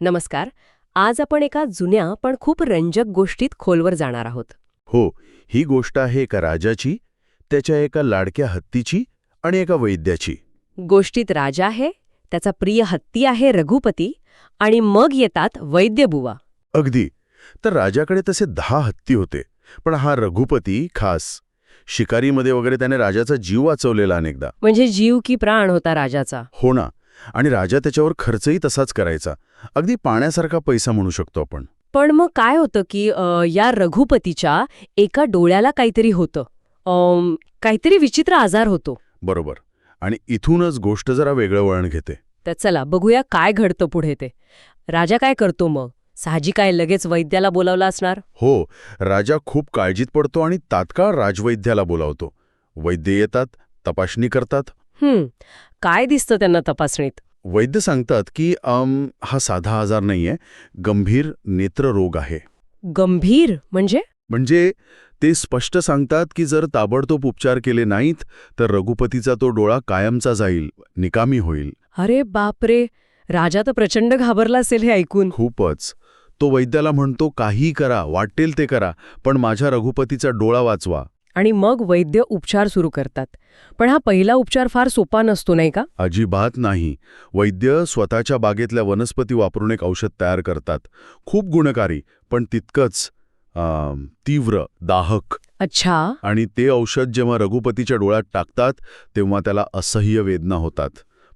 नमस्कार. आज आपण एका जुन्या पण खूप रंजक गोष्टीत खोलवर जाणार आहोत. हो ही गोष्ट आहे एका राजाची त्याच्या एका लाडक्या हत्तीची आणि एका वैद्याची. गोष्टीत राजा आहे त्याचा प्रिय हत्ती आहे रघुपती आणि मग येतात वैद्यबुवा अगदी. तर राजाकडे तसे दहा हत्ती होते पण हा रघुपती खास. शिकारीमध्ये वगैरे त्याने राजाचा जीव वाचवलेला अनेकदा. म्हणजे जीव की प्राण होता राजाचा. हो ना. आणि राजा त्याच्यावर खर्चही तसाच करायचा. अगदी पाण्यासारखा पैसा म्हणू शकतो आपण. पण मग काय होतं की या रघुपतीच्या एका डोळ्याला काहीतरी होतं. काहीतरी विचित्र आजार होतो. बरोबर. आणि इथूनच गोष्ट जरा वेगळं वळण घेते. तर चला बघूया काय घडतं पुढे ते. राजा काय करतो मग? साहजिक काय लगेच वैद्याला बोलावलं असणार? हो राजा खूप काळजीत पडतो आणि तात्काळ राजवैद्याला बोलावतो. वैद्य येतात तपासणी करतात हं काय दिसतं त्यांना तपासणीत? वैद्य सांगतात की अम, हा साधा आजार नाहीये गंभीर नेत्ररोग आहे. गंभीर? म्हणजे? म्हणजे ते स्पष्ट सांगतात की जर ताबडतोब उपचार केले नाहीत तर रघुपतीचा तो डोळा कायमचा जाईल निकामी होईल. अरे बापरे! राजा तर प्रचंड घाबरला असेल हे ऐकून. खूपच. तो वैद्याला म्हणतो काही करा वाटेल ते करा पण माझ्या रघुपतीचा डोळा वाचवा. आणि मग वैद्य उपचार सुरू करतात. पण हा पहिला उपचार फार सोपा नसतो नाही का? अजिबात नाही. वैद्य स्वतःच्या बागेतल्या वनस्पती वापरून एक औषध तयार करतात. खूप गुणकारी पण तितकंच तीव्र दाहक. अच्छा. आणि ते औषध जेव्हा रघुपतीच्या डोळ्यात टाकतात तेव्हा त्याला असह्य वेदना होतात.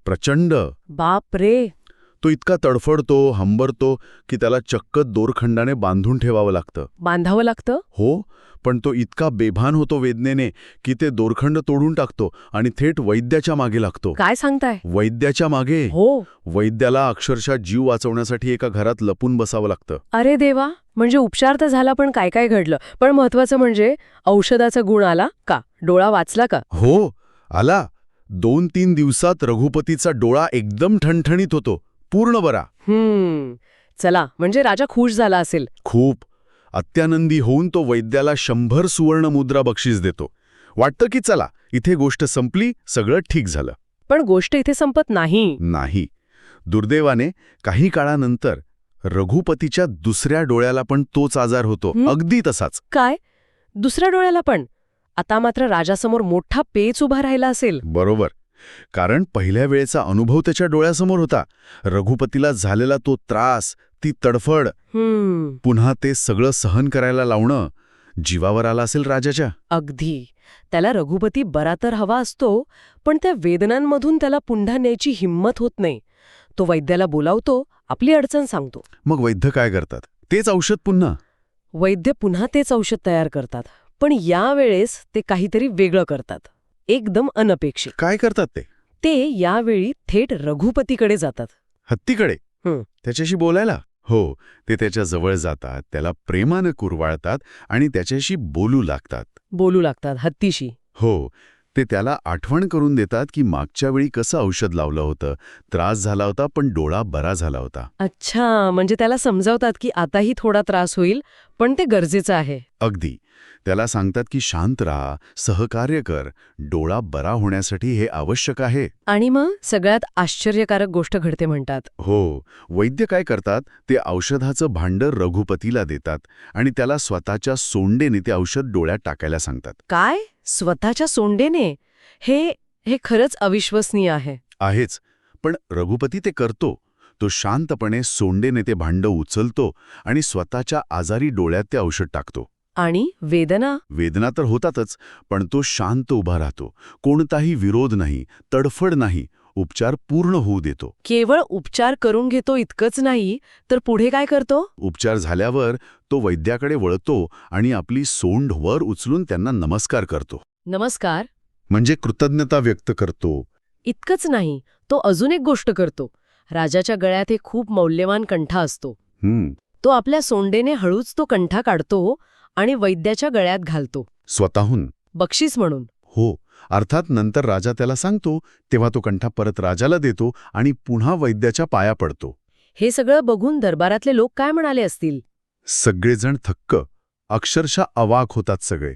प्रचंड. बाप रे तो इतका तडफडतो हंबरतो की त्याला चक्क दोरखंडाने बांधून ठेवावं लागतं. बांधावं लागतं? हो पण तो इतका बेभान होतो वेदनेने की ते दोरखंड तोडून टाकतो आणि थेट वैद्याच्या मागे लागतो. काय सांगताय? वैद्याच्या मागे? हो. वैद्याला अक्षरशः जीव वाचवण्यासाठी एका घरात लपून बसावं लागतं. अरे देवा! म्हणजे उपचार तर झाला पण काय काय घडलं? पण महत्वाचं म्हणजे औषधाचा गुण आला का? डोळा वाचला का? हो आला. दोन तीन दिवसात रघुपतीचा डोळा एकदम ठणठणीत होतो. पूर्ण बरा. हम्म. चला म्हणजे राजा खुश झाला असेल. खूप. अत्यानंदी होऊन तो वैद्याला शंभर सुवर्ण मुद्रा बक्षीस देतो. वाटतं की चला इथे गोष्ट संपली सगळं ठीक झालं. पण गोष्ट इथे संपत नाही. नाही. दुर्दैवाने काही काळानंतर रघुपतीच्या दुसऱ्या डोळ्याला पण तोच आजार होतो हं? अगदी तसाच. काय? दुसऱ्या डोळ्याला पण? आता मात्र राजासमोर मोठा पेच उभा राहिला असेल. बरोबर. कारण पहिल्या वेळेचा अनुभव त्याच्या डोळ्यासमोर होता. रघुपतीला झालेला तो त्रास ती तडफड. पुन्हा ते सगळं सहन करायला लावणं जीवावर आला असेल राजाच्या. अगदी. त्याला रघुपती बरा तर हवा असतो पण त्या वेदनांमधून त्याला पुन्हा न्यायची हिंमत होत नाही. तो वैद्याला बोलावतो आपली अडचण सांगतो. मग वैद्य काय करतात? तेच औषध पुन्हा? वैद्य पुन्हा तेच औषध तयार करतात पण यावेळेस ते काहीतरी वेगळं करतात. एकदम अनपेक्षित. काय करतात ते? ते यावेळी थेट रघुपतीकडे जातात. हत्तीकडे? हं. त्याच्याशी बोलायला? हो ते त्याच्याजवळ जातात त्याला प्रेमानं कुरवाळतात आणि त्याच्याशी बोलू लागतात. बोलू लागतात हत्तीशी. हो ते त्याला आठवण करून देतात की मागच्या वेळी कसं औषध लावलं होतं. त्रास झाला होता पण डोळा बरा झाला होता. अच्छा म्हणजे त्याला समजावतात की आताही थोडा त्रास होईल पण ते गरजेचं आहे. अगदी. त्याला सांगतात की शांत राहा सहकार्य कर. डोळा बरा होण्यासाठी हे आवश्यक आहे. आणि मग? सगळ्यात आश्चर्यकारक गोष्ट घडते म्हणतात. हो. वैद्य काय करतात? ते औषधाचं भांडं रघुपतीला देतात आणि त्याला स्वतःच्या सोंडेने ते औषध डोळ्यात टाकायला सांगतात. काय? स्वतःच्या सोंडेने हे हे खरंच अविश्वसनीय आहे. आहेच. पण रघुपती ते करतो. तो शांतपणे सोंडेने ते भांडं उचलतो आणि स्वतःच्या आजारी डोळ्यात ते औषध टाकतो. आणि वेदना? वेदना तर होतातच पण तो शांत उभा राहतो. कोणताही विरोध नाही तडफड नाही उपचार पूर्ण होऊ देतो. केवळ उपचार करून घेतो इतकंच नाही तर पुढे काय करतो? उपचार झाल्यावर तो वैद्याकडे वळतो आणि आपली सोंड वर उचलून त्यांना नमस्कार करतो. नमस्कार. म्हणजे कृतज्ञता व्यक्त करतो. इतकंच नाही तो अजून एक गोष्ट करतो. राजाच्या गळ्यात एक खूप मौल्यवान कंठा असतो. हं, तो आपल्या सोंडेने हळूच तो कंठा काढतो आणि वैद्याच्या गळ्यात घालतो. स्वतःहून. बक्षीस म्हणून. हो अर्थात नंतर राजा त्याला सांगतो तेव्हा तो कंठा परत राजाला देतो आणि पुन्हा वैद्याच्या पाया पडतो. हे सगळं बघून दरबारातले लोक काय म्हणाले असतील? सगळेजण थक्क अक्षरशः अवाक होतात सगळे.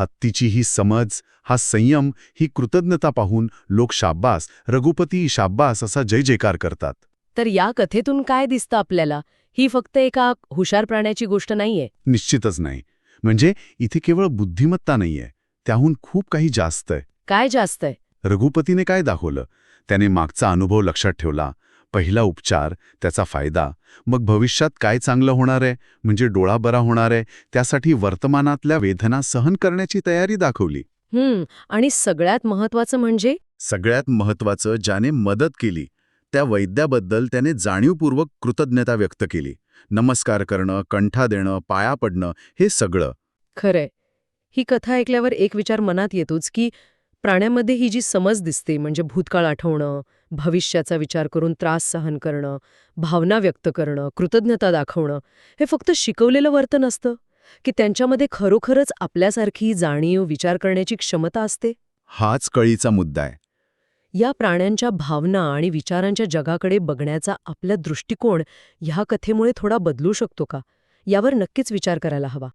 हत्तीची ही समज हा संयम ही कृतज्ञता पाहून लोक शाब्बास रघुपती शाब्बास असा जय जयकार करतात. तर या कथेतून काय दिसतं आपल्याला? ही फक्त एका हुशार प्राण्याची गोष्ट नाहीये. निश्चितच नाही. म्हणजे इथे केवळ बुद्धिमत्ता नाहीये. त्याहून खूप काही जास्त आहे. काय जास्त आहे? रघुपतीने काय दाखवलं? त्याने मागचा अनुभव लक्षात ठेवला. पहिला उपचार त्याचा फायदा. मग भविष्यात काय चांगलं होणार आहे? म्हणजे डोळा बरा होणार आहे? त्यासाठी वर्तमानातल्या वेदना सहन करण्याची तयारी दाखवली. हम्म आणि सगळ्यात महत्वाचं म्हणजे? सगळ्यात महत्वाचं ज्याने मदत केली त्या वैद्याबद्दल त्याने जाणीवपूर्वक कृतज्ञता व्यक्त केली. नमस्कार करणं कंठा देणं पाया पडणं हे सगळं. खरंय. ही कथा ऐकल्यावर एक विचार मनात येतोच की प्राण्यामध्ये ही जी समज दिसते म्हणजे भूतकाळ आठवणं भविष्याचा विचार करून त्रास सहन करणं भावना व्यक्त करणं कृतज्ञता दाखवणं हे फक्त शिकवलेलं वर्तन असतं? की त्यांच्यामध्ये खरोखरच आपल्यासारखी जाणीव विचार करण्याची क्षमता असते? हाच कळीचा मुद्दा आहे. या प्राण्यांच्या भावना आणि विचारांच्या जगाकडे बघण्याचा आपला दृष्टिकोन ह्या कथेमुळे थोडा बदलू शकतो का? यावर नक्कीच विचार करायला हवा.